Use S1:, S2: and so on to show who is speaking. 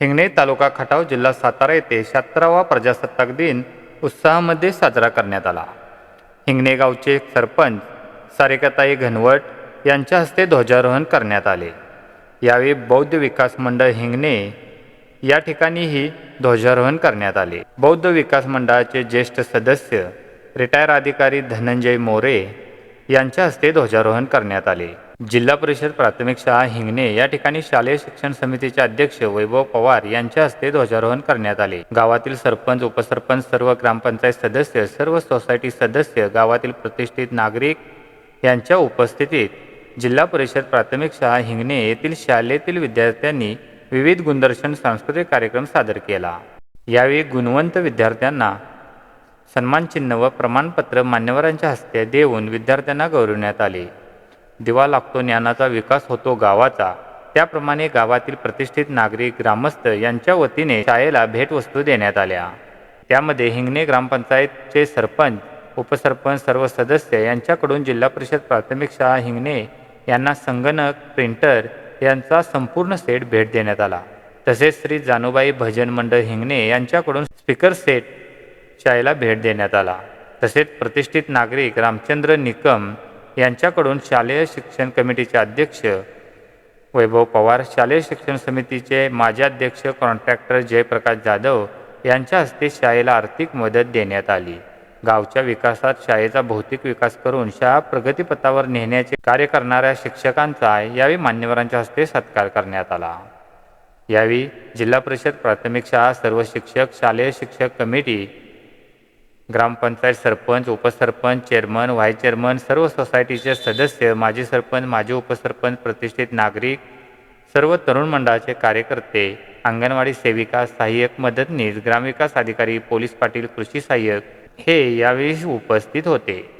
S1: हिंगणे तालुका खटाव जिल्हा सातारा येथे शहात्तरावा प्रजासत्ताक दिन उत्साहामध्ये साजरा करण्यात आला. हिंगणे गावचे सरपंच सारिकाताई घनवट यांच्या हस्ते ध्वजारोहण करण्यात आले. यावेळी बौद्ध विकास मंडळ हिंगणे या ठिकाणीही ध्वजारोहण करण्यात आले. बौद्ध विकास मंडळाचे ज्येष्ठ सदस्य रिटायर अधिकारी धनंजय मोरे यांच्या हस्ते ध्वजारोहण करण्यात आले. जिल्हा परिषद प्राथमिक शाळा हिंगणे या ठिकाणी शालेय शिक्षण समितीचे अध्यक्ष वैभव पवार यांच्या हस्ते ध्वजारोहण करण्यात आले. गावातील सरपंच उपसरपंच सर्व ग्रामपंचायत सदस्य सर्व सोसायटी सदस्य गावातील प्रतिष्ठित नागरिक यांच्या उपस्थितीत जिल्हा परिषद प्राथमिक शाळा हिंगणे येथील शालेतील विद्यार्थ्यांनी विविध गुणदर्शन सांस्कृतिक कार्यक्रम सादर केला. यावेळी गुणवंत विद्यार्थ्यांना सन्मानचिन्ह व प्रमाणपत्र मान्यवरांच्या हस्ते देऊन विद्यार्थ्यांना गौरवण्यात आले. दिवा लागतो ज्ञानाचा विकास होतो गावाचा. त्याप्रमाणे गावातील प्रतिष्ठित नागरिक ग्रामस्थ यांच्या वतीने शाळेला भेटवस्तू देण्यात आल्या. त्यामध्ये हिंगणे ग्रामपंचायतचे सरपंच उपसरपंच सर्व सदस्य यांच्याकडून जिल्हा परिषद प्राथमिक शाळा हिंगणे यांना संगणक प्रिंटर यांचा संपूर्ण सेट भेट देण्यात आला. तसेच श्री जानूबाई भजन मंडळ हिंगणे यांच्याकडून स्पीकर सेट शाळेला भेट देण्यात आला. तसेच प्रतिष्ठित नागरिक रामचंद्र निकम यांच्याकडून शालेय शिक्षण कमिटीचे अध्यक्ष वैभव पवार शालेय शिक्षण समितीचे माजी अध्यक्ष कॉन्ट्रॅक्टर जयप्रकाश जाधव यांच्या हस्ते शाळेला आर्थिक मदत देण्यात आली. गावच्या विकासात शाळेचा भौतिक विकास करून शाळा प्रगतीपथावर नेण्याचे कार्य करणाऱ्या शिक्षकांचा यावेळी मान्यवरांच्या हस्ते सत्कार करण्यात आला. यावेळी जिल्हा परिषद प्राथमिक शाळा सर्व शिक्षक शालेय शिक्षक कमिटी ग्रामपंचायत सरपंच उपसरपंच चेअरमन व्हाईस चेअरमन सर्व सोसायटीचे सदस्य माजी सरपंच माजी उपसरपंच प्रतिष्ठित नागरिक सर्व तरुण मंडळाचे कार्यकर्ते अंगणवाडी सेविका सहाय्यक मदतनीस ग्रामविकास अधिकारी पोलीस पाटील कृषी सहाय्यक हे यावेळी उपस्थित होते.